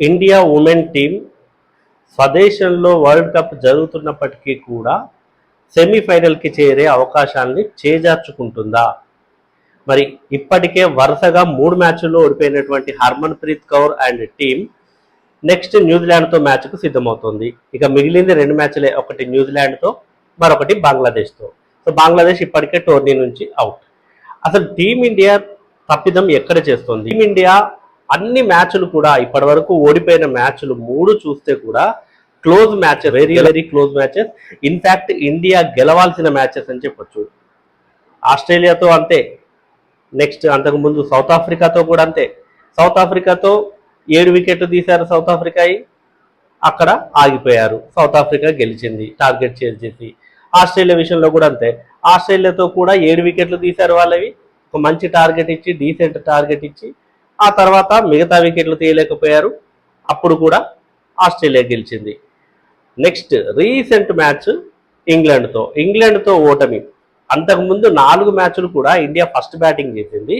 India women team స్వదేశంలో world cup జరుగుతున్నప్పటికీ కూడా సెమీఫైనల్కి చేరే అవకాశాన్ని చేజార్చుకుంటుందా? మరి ఇప్పటికే వరుసగా మూడు మ్యాచ్ల్లో ఓడిపోయినటువంటి Harmanpreet Kaur and team next న్యూజిలాండ్తో మ్యాచ్కు సిద్ధమవుతుంది. ఇక మిగిలింది రెండు మ్యాచ్లే ఒకటి న్యూజిలాండ్తో మరొకటి బంగ్లాదేశ్తో. సో బంగ్లాదేశ్ ఇప్పటికే టోర్నీ నుంచి అవుట్. అసలు టీమిండియా తప్పిదం ఎక్కడ చేస్తుంది? టీమిండియా అన్ని మ్యాచ్లు కూడా ఇప్పటి వరకు ఓడిపోయిన మ్యాచ్లు మూడు చూస్తే కూడా close matches very very close matches in fact India గెలవాల్సిన matches అని చెప్పొచ్చు. ఆస్ట్రేలియాతో అంతే. నెక్స్ట్ అంతకుముందు సౌత్ ఆఫ్రికాతో కూడా అంతే. సౌత్ ఆఫ్రికాతో ఏడు వికెట్లు తీశారు సౌత్ ఆఫ్రికా అక్కడ ఆగిపోయారు. సౌత్ ఆఫ్రికా గెలిచింది టార్గెట్ చేసి. ఆస్ట్రేలియా విషయంలో కూడా అంతే. ఆస్ట్రేలియాతో కూడా ఏడు వికెట్లు తీశారు వాళ్ళవి. ఒక మంచి టార్గెట్ ఇచ్చి డీసెంట్ టార్గెట్ ఇచ్చి ఆ తర్వాత మిగతా వికెట్లు తీయలేకపోయారు. అప్పుడు కూడా ఆస్ట్రేలియా గెలిచింది. నెక్స్ట్ రీసెంట్ మ్యాచ్ ఇంగ్లాండ్తో. ఇంగ్లాండ్తో ఓటమి. అంతకుముందు నాలుగు మ్యాచ్లు కూడా ఇండియా ఫస్ట్ బ్యాటింగ్ చేసింది.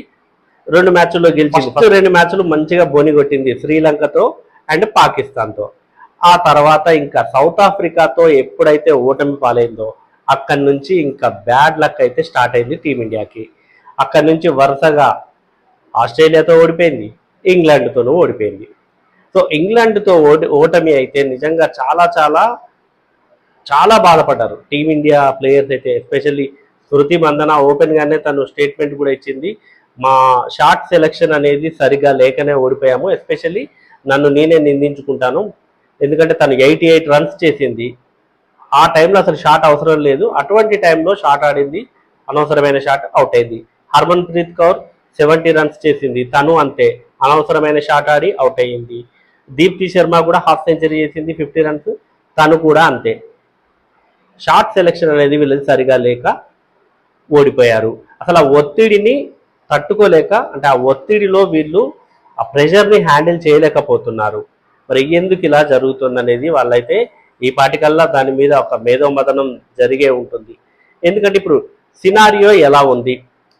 రెండు మ్యాచ్ల్లో గెలిచింది. ఫస్ట్. రెండు మ్యాచ్లు మంచిగా బోని కొట్టింది శ్రీలంకతో అండ్ పాకిస్తాన్తో. ఆ తర్వాత ఇంకా సౌత్ ఆఫ్రికాతో ఎప్పుడైతే ఓటమి పాలైందో అక్కడి నుంచి ఇంకా బ్యాడ్ లక్ అయితే స్టార్ట్ అయింది టీమిండియాకి. అక్కడి నుంచి వరుసగా ఆస్ట్రేలియాతో ఓడిపోయింది ఇంగ్లాండ్తోనూ ఓడిపోయింది. సో ఇంగ్లాండ్తో ఓడి ఓటమి అయితే నిజంగా చాలా చాలా చాలా బాధపడ్డారు. టీమిండియా ప్లేయర్స్ అయితే ఎస్పెషల్లీ శృతి మందన ఓపెన్గానే తను స్టేట్మెంట్ కూడా ఇచ్చింది. మా షార్ట్ సెలెక్షన్ అనేది సరిగా లేకనే ఓడిపోయాము. ఎస్పెషల్లీ నన్ను నేనే నిందించుకుంటాను. ఎందుకంటే తను ఎయిటీ ఎయిట్ రన్స్ చేసింది. ఆ టైంలో అసలు షాట్ అవసరం లేదు. అటువంటి టైంలో షాట్ ఆడింది. అనవసరమైన షాట్ అవుట్ అయింది. Harmanpreet Kaur seventy runs చేసింది. తను అంతే. అనవసరమైన షాట్ ఆడి అవుట్ అయ్యింది. దీప్తి శర్మ కూడా హాఫ్ సెంచరీ చేసింది ఫిఫ్టీ రన్స్. తను కూడా అంతే. షార్ట్ సెలెక్షన్ అనేది వీళ్ళది సరిగా లేక ఓడిపోయారు. అసలు ఆ ఒత్తిడిని తట్టుకోలేక అంటే ఆ ఒత్తిడిలో వీళ్ళు ఆ ప్రెషర్ని హ్యాండిల్ చేయలేకపోతున్నారు. మరి ఎందుకు ఇలా జరుగుతుందనేది వాళ్ళైతే ఈ పాటికల్లా దాని మీద ఒక మేధోమదనం జరిగే ఉంటుంది. ఎందుకంటే ఇప్పుడు సినారియో ఎలా ఉంది?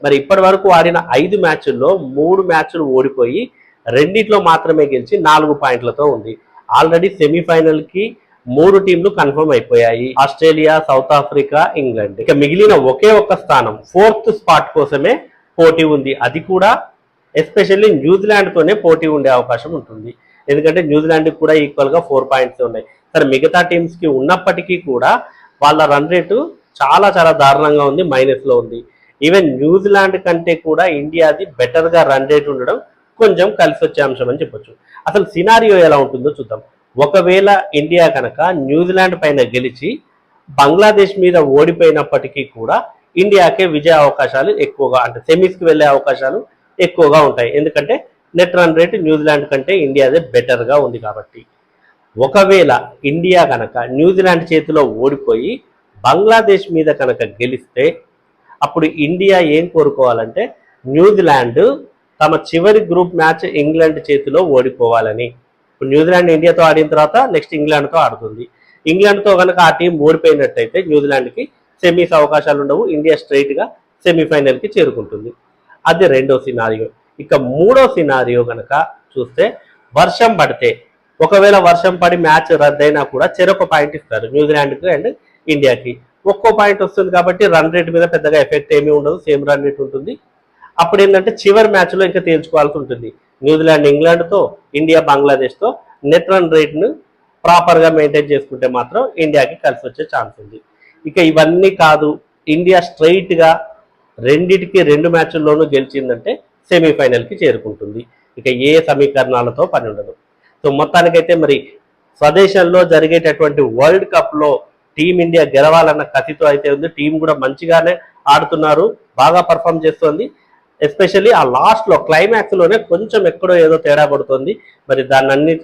మరి ఇప్పటి వరకు ఆడిన ఐదు మ్యాచ్ల్లో మూడు మ్యాచ్లు ఓడిపోయి రెండిట్లో మాత్రమే గెలిచి నాలుగు పాయింట్లతో ఉంది. ఆల్రెడీ సెమీఫైనల్కి మూడు టీంలు కన్ఫర్మ్ అయిపోయాయి. Australia South Africa England. ఇక మిగిలిన ఒకే ఒక్క స్థానం ఫోర్త్ స్పాట్ కోసమే పోటీ ఉంది. అది కూడా ఎస్పెషల్లీ న్యూజిలాండ్తోనే పోటీ ఉండే అవకాశం ఉంటుంది. ఎందుకంటే న్యూజిలాండ్కి కూడా ఈక్వల్గా ఫోర్ పాయింట్స్ ఉన్నాయి. సరే మిగతా టీమ్స్కి ఉన్నప్పటికీ కూడా వాళ్ళ రన్ రేటు చాలా చాలా దారుణంగా ఉంది. మైనస్లో ఉంది. ఈవెన్ న్యూజిలాండ్ కంటే కూడా ఇండియాది బెటర్గా రన్ రేట్ ఉండడం కొంచెం కలిసి వచ్చే అంశం అని చెప్పొచ్చు. అసలు సినారియో ఎలా ఉంటుందో చూద్దాం. ఒకవేళ ఇండియా కనుక న్యూజిలాండ్ పైన గెలిచి బంగ్లాదేశ్ మీద ఓడిపోయినప్పటికీ కూడా ఇండియాకే విజయ అవకాశాలు ఎక్కువగా అంటే సెమీస్కి వెళ్ళే అవకాశాలు ఎక్కువగా ఉంటాయి. ఎందుకంటే నెట్ రన్ రేట్ న్యూజిలాండ్ కంటే ఇండియాదే బెటర్గా ఉంది కాబట్టి. ఒకవేళ ఇండియా కనుక న్యూజిలాండ్ చేతిలో ఓడిపోయి బంగ్లాదేశ్ మీద కనుక గెలిస్తే అప్పుడు ఇండియా ఏం కోరుకోవాలంటే న్యూజిలాండ్ తమ చివరి గ్రూప్ మ్యాచ్ ఇంగ్లాండ్ చేతిలో ఓడిపోవాలని. ఇప్పుడు న్యూజిలాండ్ ఇండియాతో ఆడిన తర్వాత నెక్స్ట్ ఇంగ్లాండ్తో ఆడుతుంది. ఇంగ్లాండ్తో కనుక ఆ టీం ఓడిపోయినట్టయితే న్యూజిలాండ్కి సెమీస్ అవకాశాలు ఉండవు. ఇండియా స్ట్రైట్గా సెమీఫైనల్కి చేరుకుంటుంది. అది రెండో సినారియో. ఇక మూడో సినారియో కనుక చూస్తే వర్షం పడితే ఒకవేళ వర్షం పడి మ్యాచ్ రద్దయినా కూడా చెరొక పాయింట్ ఇస్తారు న్యూజిలాండ్కి అండ్ ఇండియాకి. ఒక్కో పాయింట్ వస్తుంది కాబట్టి రన్ రేట్ మీద పెద్దగా ఎఫెక్ట్ ఏమీ ఉండదు సేమ్ రన్ రేట్ ఉంటుంది. అప్పుడు ఏంటంటే చివరి మ్యాచ్లో ఇంకా తేల్చుకోవాల్సి ఉంటుంది. న్యూజిలాండ్ ఇంగ్లాండ్తో ఇండియా బంగ్లాదేశ్తో నెట్ రన్ రేట్ను ప్రాపర్గా మెయింటైన్ చేసుకుంటే మాత్రం ఇండియాకి కలిసి వచ్చే ఛాన్స్ ఉంది. ఇక ఇవన్నీ కాదు ఇండియా స్ట్రైట్గా రెండిటికి రెండు మ్యాచ్ల్లోనూ గెలిచిందంటే సెమీఫైనల్కి చేరుకుంటుంది. ఇక ఏ సమీకరణాలతో పని ఉండదు. సో మొత్తానికైతే మరి స్వదేశంలో జరిగేటటువంటి వరల్డ్ కప్లో టీమిండియా గెలవాలన్న కసితో అయితే ఉంది. టీం కూడా మంచిగానే ఆడుతున్నారు. బాగా పర్ఫామ్ చేస్తోంది. ఎస్పెషల్లీ ఆ లాస్ట్లో క్లైమాక్స్లోనే కొంచెం ఎక్కడో ఏదో తేడా పడుతుంది మరి దాన్ని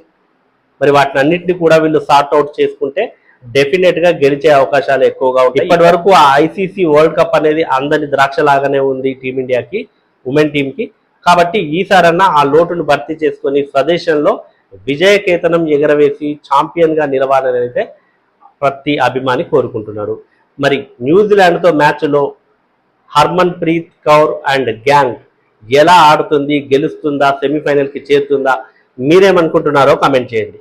మరి వాటిని అన్నింటినీ కూడా వీళ్ళు సార్ట్ అవుట్ చేసుకుంటే డెఫినెట్గా గెలిచే అవకాశాలు ఎక్కువగా ఉంటాయి. ఇప్పటి వరకు ఆ ఐసీసీ వరల్డ్ కప్ అనేది అందని ద్రాక్ష లాగానే ఉంది టీమిండియాకి ఉమెన్ టీమ్కి. కాబట్టి ఈసారన్నా ఆ లోటును భర్తీ చేసుకుని స్వదేశంలో విజయకేతనం ఎగరవేసి ఛాంపియన్గా నిలవాలని అయితే ప్రతి అభిమాని కోరుకుంటున్నాడు. మరి న్యూజిలాండ్తో మ్యాచ్లో Harmanpreet Kaur and gang ఎలా ఆడుతుంది గెలుస్తుందా సెమీఫైనల్కి చేరుతుందా మీరేమనుకుంటున్నారో కమెంట్ చేయండి.